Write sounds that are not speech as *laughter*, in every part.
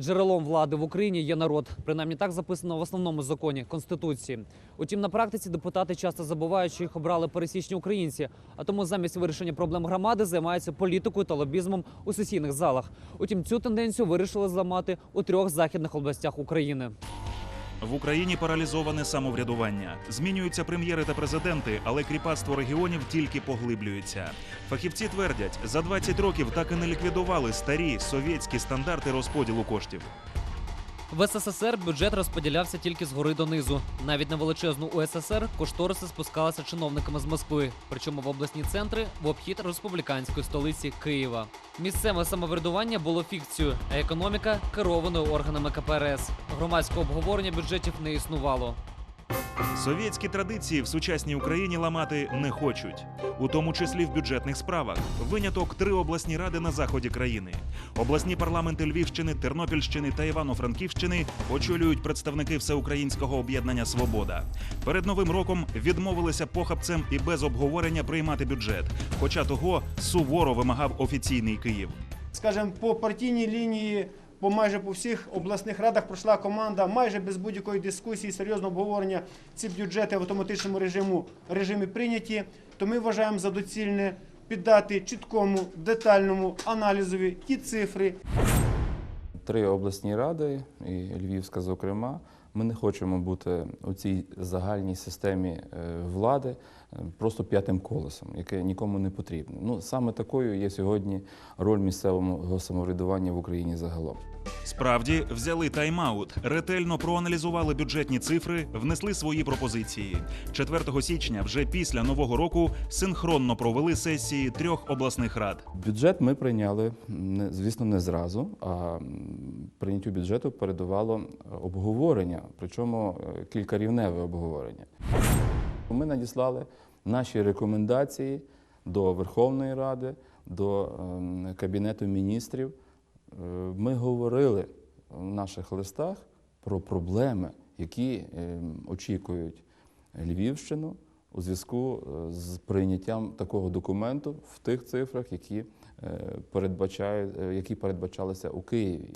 Джерелом влади в Україні є народ. Принаймні так записано в основному законі Конституції. Утім, на практиці депутати часто забувають, що їх обрали пересічні українці, а тому замість вирішення проблем громади займаються політикою та лобізмом у сесійних залах. Утім, цю тенденцію вирішили зламати у трьох західних областях України. В Україні паралізоване самоврядування. Змінюються прем'єри та президенти, але кріпацтво регіонів тільки поглиблюється. Фахівці твердять, за 20 років так і не ліквідували старі совєтські стандарти розподілу коштів. В СССР бюджет розподілявся тільки згори донизу. Навіть на величезну УССР кошториси спускалися чиновниками з Москви, причому в обласні центри в обхід республіканської столиці Києва. Місцеве самоврядування було фікцією, а економіка керованою органами КПРС. Громадського обговорення бюджетів не існувало. Совєтські традиції в сучасній Україні ламати не хочуть, у тому числі в бюджетних справах. Виняток три обласні ради на заході країни. Обласні парламенти Львівщини, Тернопільщини та Івано-Франківщини очолюють представники всеукраїнського об'єднання Свобода. Перед новим роком відмовилися похабцем і без обговорення приймати бюджет. Хоча того суворо вимагав офіційний Київ. скажімо, по партійній лінії, по майже по всіх обласних радах пройшла команда майже без будь-якої дискусії, серйозного обговорення. Ці бюджети в автоматичному режиму, режимі прийняті. То ми вважаємо за доцільне піддати чіткому, детальному аналізові ті цифри, Три обласні ради, і Львівська, зокрема, ми не хочемо бути у цій загальній системі е, влади е, просто п'ятим колесом, яке нікому не потрібне. Ну саме такою є сьогодні роль місцевого самоврядування в Україні загалом. Справді взяли тайм-аут, ретельно проаналізували бюджетні цифри, внесли свої пропозиції. 4 січня, вже після нового року, синхронно провели сесії трьох обласних рад. Бюджет ми прийняли, звісно, не зразу, а прийняттю бюджету передувало е, обговорення, причому е, кількарівневе обговорення. Ми надіслали наші рекомендації до Верховної Ради, до ем, Кабінету міністрів. Е, Ми говорили в наших листах про проблеми, які ем, очікують Львівщину у зв'язку е, з прийняттям такого документу в тих цифрах, які е, які передбачалися у Києві.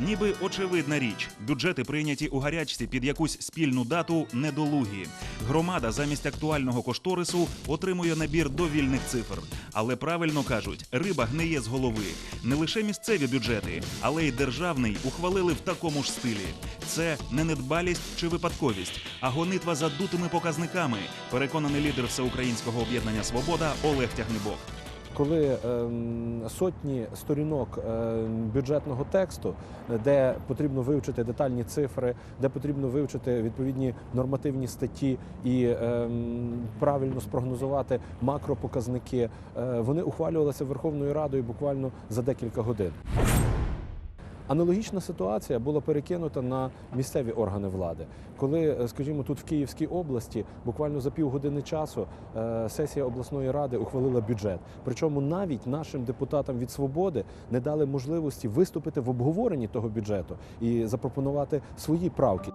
Ніби очевидна річ, бюджети прийняті у гарячці під якусь спільну дату недолугі. Громада замість актуального кошторису отримує набір довільних цифр. Але правильно кажуть, риба гниє з голови. Не лише місцеві бюджети, але й державний ухвалили в такому ж стилі. Це не недбалість чи випадковість, а гонитва за дутими показниками. Переконаний лідер всеукраїнського об'єднання Свобода Олег Тягнебок. Коли ем, сотні сторінок ем, бюджетного тексту, де потрібно вивчити детальні цифри, де потрібно вивчити відповідні нормативні статті і ем, правильно спрогнозувати макропоказники, е, вони ухвалювалися Верховною Радою буквально за декілька годин. Аналогічна ситуація була перекинута на місцеві органи влади, коли, е, скажімо, тут в Київській області буквально за півгодини часу е, сесія обласної ради ухвалила бюджет. Причому навіть нашим депутатам від свободи не дали можливості виступити в обговоренні того бюджету і запропонувати свої правки.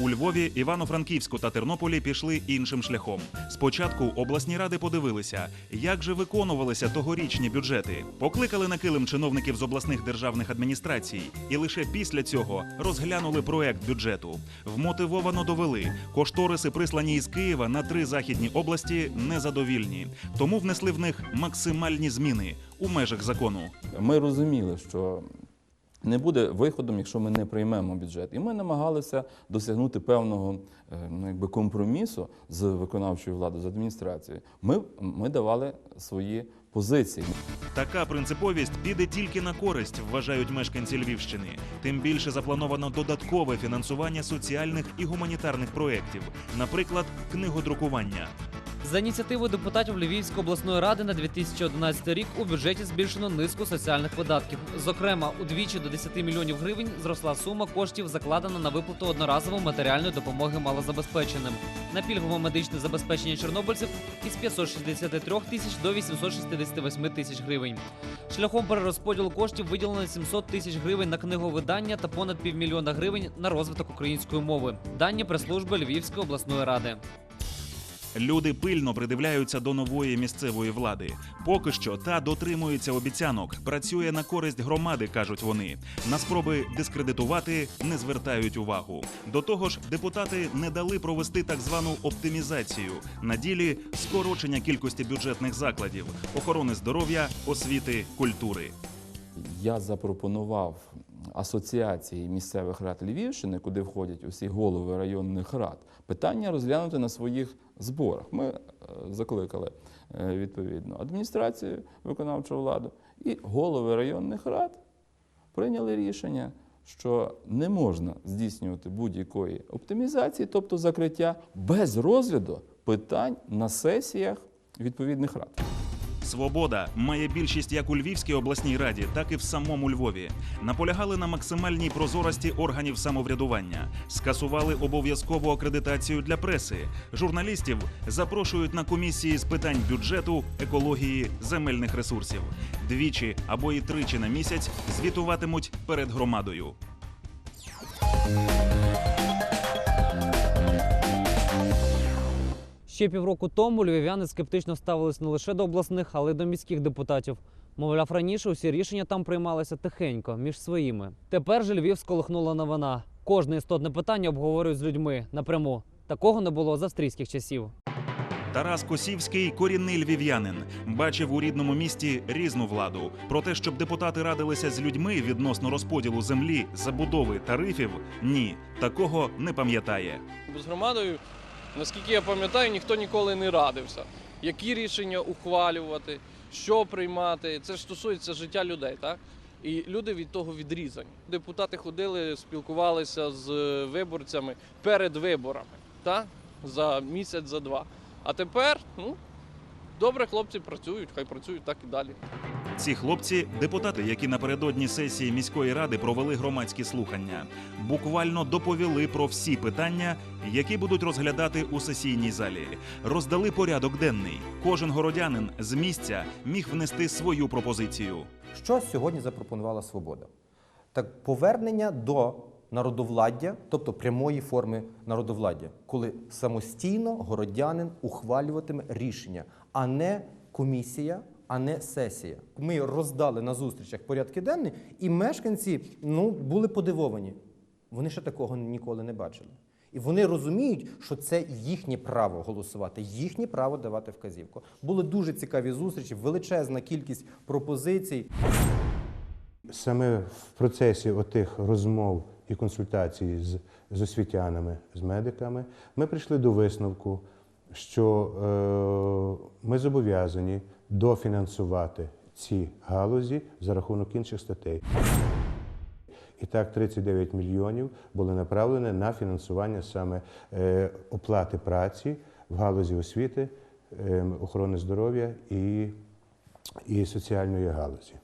У Львові, Івано-Франківську та Тернополі пішли іншим шляхом. Спочатку обласні ради подивилися, як же виконувалися тогорічні бюджети, покликали на килим чиновників з обласних державних адміністрацій, і лише після цього розглянули проект бюджету. Вмотивовано довели, кошториси, прислані із Києва на три західні області, незадовільні, тому внесли в них максимальні зміни у межах закону. Ми розуміли, що не буде виходом, якщо ми не приймемо бюджет. І ми намагалися досягнути певного е, ну, якби компромісу з виконавчою владою, з адміністрацією. Ми, ми давали свої позиції. Така принциповість піде тільки на користь, вважають мешканці Львівщини. Тим більше заплановано додаткове фінансування соціальних і гуманітарних проєктів, наприклад, книгодрукування. За ініціативою депутатів Львівської обласної ради на 2011 рік у бюджеті збільшено низку соціальних видатків. Зокрема, удвічі до 10 мільйонів гривень зросла сума коштів, закладена на виплату одноразової матеріальної допомоги малозабезпеченим. На пільгове медичне забезпечення чорнобильців із 563 тисяч до 868 тисяч гривень. Шляхом перерозподілу коштів виділено 700 тисяч гривень на книговидання та понад півмільйона гривень на розвиток української мови. Дані прес-служби Львівської обласної ради. Люди пильно придивляються до нової місцевої влади. Поки що та дотримується обіцянок, працює на користь громади, кажуть вони. На спроби дискредитувати не звертають увагу. До того ж, депутати не дали провести так звану оптимізацію. На ділі скорочення кількості бюджетних закладів, охорони здоров'я, освіти, культури. Я запропонував асоціації місцевих рад Львівщини, куди входять усі голови районних рад, питання розглянути на своїх зборах. Ми е, закликали е, відповідно адміністрацію, виконавчу владу і голови районних рад прийняли рішення, що не можна здійснювати будь-якої оптимізації, тобто закриття, без розгляду питань на сесіях відповідних рад. Свобода має більшість як у Львівській обласній раді, так і в самому Львові. Наполягали на максимальній прозорості органів самоврядування, скасували обов'язкову акредитацію для преси. Журналістів запрошують на комісії з питань бюджету, екології, земельних ресурсів. Двічі або і тричі на місяць звітуватимуть перед громадою. Ще півроку тому львів'яни скептично ставились не лише до обласних, але й до міських депутатів. Мовляв, раніше усі рішення там приймалися тихенько між своїми. Тепер же Львів сколихнула новина. Кожне істотне питання обговорюють з людьми напряму. Такого не було з австрійських часів. Тарас Косівський корінний львів'янин, бачив у рідному місті різну владу. Про те, щоб депутати радилися з людьми відносно розподілу землі, забудови, тарифів, ні, такого не пам'ятає. З громадою, наскільки я пам'ятаю, ніхто ніколи не радився. Які рішення ухвалювати, що приймати. Це ж стосується життя людей, так? І люди від того відрізані. Депутати ходили, спілкувалися з виборцями перед виборами, так? за місяць, за два. А тепер, ну, добре, хлопці працюють, хай працюють так і далі. Ці хлопці депутати, які напередодні сесії міської ради провели громадські слухання, буквально доповіли про всі питання, які будуть розглядати у сесійній залі. Роздали порядок денний. Кожен городянин з місця міг внести свою пропозицію. Що сьогодні запропонувала свобода? Так повернення до народовладдя, тобто прямої форми народовладдя, коли самостійно городянин ухвалюватиме рішення, а не комісія, а не сесія. Ми роздали на зустрічах порядки денні, і мешканці ну, були подивовані. Вони ще такого ніколи не бачили. І вони розуміють, що це їхнє право голосувати, їхнє право давати вказівку. Були дуже цікаві зустрічі, величезна кількість пропозицій. Саме в процесі отих розмов і консультацій з, з освітянами, з медиками, ми прийшли до висновку, що е, ми зобов'язані дофінансувати ці галузі за рахунок інших статей. І так, 39 мільйонів були направлені на фінансування саме е, оплати праці в галузі освіти, е, охорони здоров'я і, і соціальної галузі.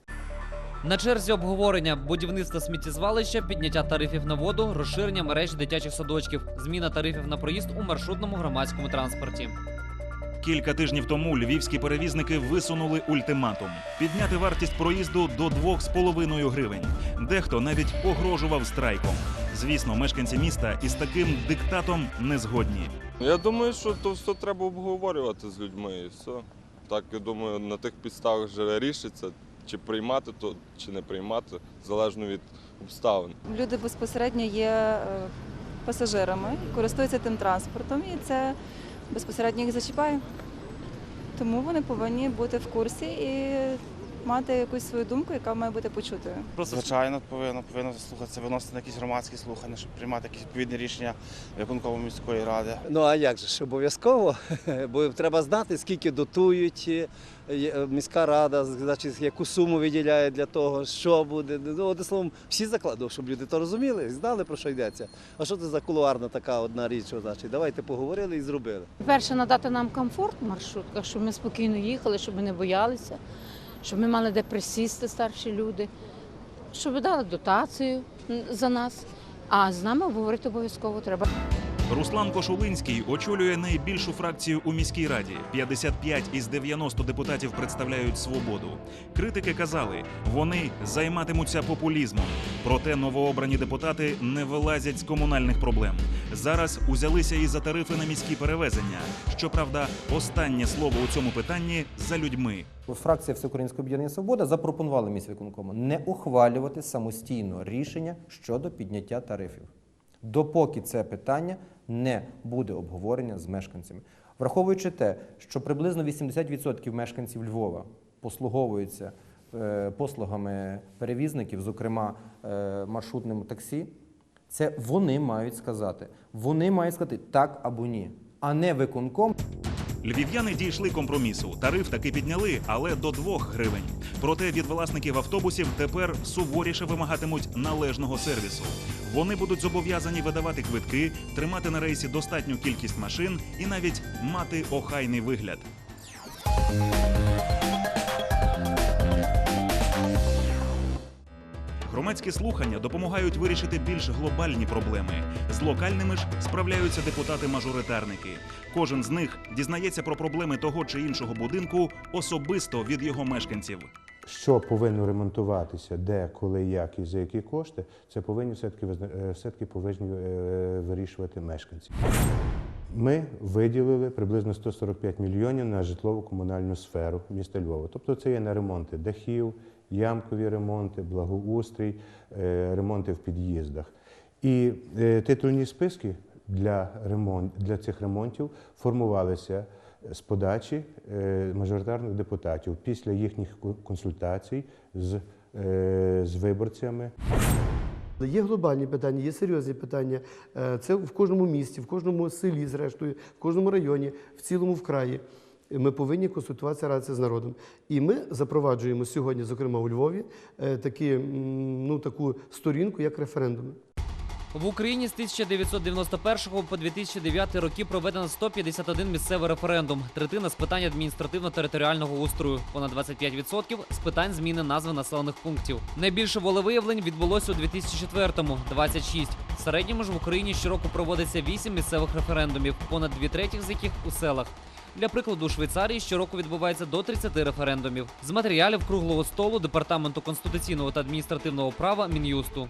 На черзі обговорення будівництва сміттєзвалища, підняття тарифів на воду, розширення мережі дитячих садочків, зміна тарифів на проїзд у маршрутному громадському транспорті. Кілька тижнів тому львівські перевізники висунули ультиматум підняти вартість проїзду до 2,5 гривень. Дехто навіть погрожував страйком. Звісно, мешканці міста із таким диктатом не згодні. Я думаю, що то все треба обговорювати з людьми і все. Так, я думаю, на тих підставах вже рішиться, чи приймати то, чи не приймати, залежно від обставин. Люди безпосередньо є е, пасажирами, користуються тим транспортом, і це безпосередньо їх зачіпає. Тому вони повинні бути в курсі і мати якусь свою думку, яка має бути почутою. Звичайно, повинно, повинно слухатися, виносити на якісь громадські слухання, щоб приймати якісь відповідні рішення виконкому міської ради. Ну а як же ж обов'язково? *laughs* Бо треба знати, скільки дотують е, е, міська рада, значить, яку суму виділяє для того, що буде. Ну, одним словом, всі закладу, щоб люди то розуміли, знали про що йдеться. А що це за кулуарна така одна річ? що Значить, давайте поговорили і зробили. Перше, надати нам комфорт в маршрутках, щоб ми спокійно їхали, щоб ми не боялися, щоб ми мали де присісти старші люди, щоб дали дотацію за нас. А з нами говорити обов'язково треба. Руслан Кошулинський очолює найбільшу фракцію у міській раді. 55 із 90 депутатів представляють свободу. Критики казали, вони займатимуться популізмом. Проте новообрані депутати не вилазять з комунальних проблем. Зараз узялися і за тарифи на міські перевезення. Щоправда, останнє слово у цьому питанні за людьми. Фракція Всеукраїнського об'єднання Свобода запропонувала міськвиконкому не ухвалювати самостійно рішення щодо підняття тарифів, допоки це питання не буде обговорення з мешканцями. Враховуючи те, що приблизно 80% мешканців Львова послуговуються е, послугами перевізників, зокрема е, маршрутним таксі, це вони мають сказати. Вони мають сказати так або ні, а не виконком. Львів'яни дійшли компромісу. Тариф таки підняли, але до 2 гривень. Проте від власників автобусів тепер суворіше вимагатимуть належного сервісу. Вони будуть зобов'язані видавати квитки, тримати на рейсі достатню кількість машин і навіть мати охайний вигляд. Громадські слухання допомагають вирішити більш глобальні проблеми. З локальними ж справляються депутати-мажоритарники. Кожен з них дізнається про проблеми того чи іншого будинку особисто від його мешканців. Що повинно ремонтуватися, де, коли, як і за які кошти, це повинні все-таки, визна- е, все-таки повинні е, вирішувати мешканці. Ми виділили приблизно 145 мільйонів на житлово-комунальну сферу міста Львова. Тобто це є на ремонти дахів, ямкові ремонти, благоустрій, е, ремонти в під'їздах. І е, титульні списки для, ремонт, для цих ремонтів формувалися з подачі е, мажоритарних депутатів після їхніх консультацій з, з виборцями. Є глобальні питання, є серйозні питання. Це в кожному місті, в кожному селі, зрештою, в кожному районі, в цілому в краї. Ми повинні консультуватися радитися з народом. І ми запроваджуємо сьогодні, зокрема у Львові, е, такі, ну, таку сторінку, як референдуми. В Україні з 1991 по 2009 роки проведено 151 місцевий референдум. Третина з питань адміністративно-територіального устрою, понад 25% з питань зміни назви населених пунктів. Найбільше волевиявлень відбулося у 2004-му – 26. В середньому ж в Україні щороку проводиться 8 місцевих референдумів, понад дві третіх з яких у селах. Для прикладу, у Швейцарії щороку відбувається до 30 референдумів. З матеріалів круглого столу департаменту конституційного та адміністративного права Мін'юсту.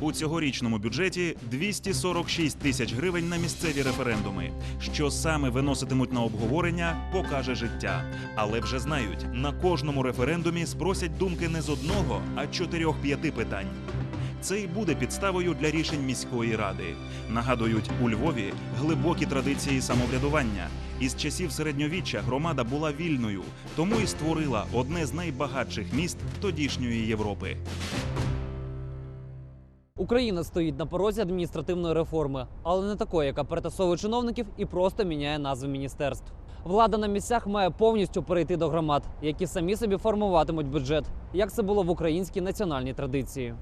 У цьогорічному бюджеті 246 тисяч гривень на місцеві референдуми. Що саме виноситимуть на обговорення, покаже життя. Але вже знають, на кожному референдумі спросять думки не з одного, а чотирьох-п'яти питань. Це і буде підставою для рішень міської ради. Нагадують, у Львові глибокі традиції самоврядування. Із часів середньовіччя громада була вільною, тому і створила одне з найбагатших міст тодішньої Європи. Україна стоїть на порозі адміністративної реформи, але не такої, яка перетасовує чиновників і просто міняє назви міністерств. Влада на місцях має повністю перейти до громад, які самі собі формуватимуть бюджет, як це було в українській національній традиції.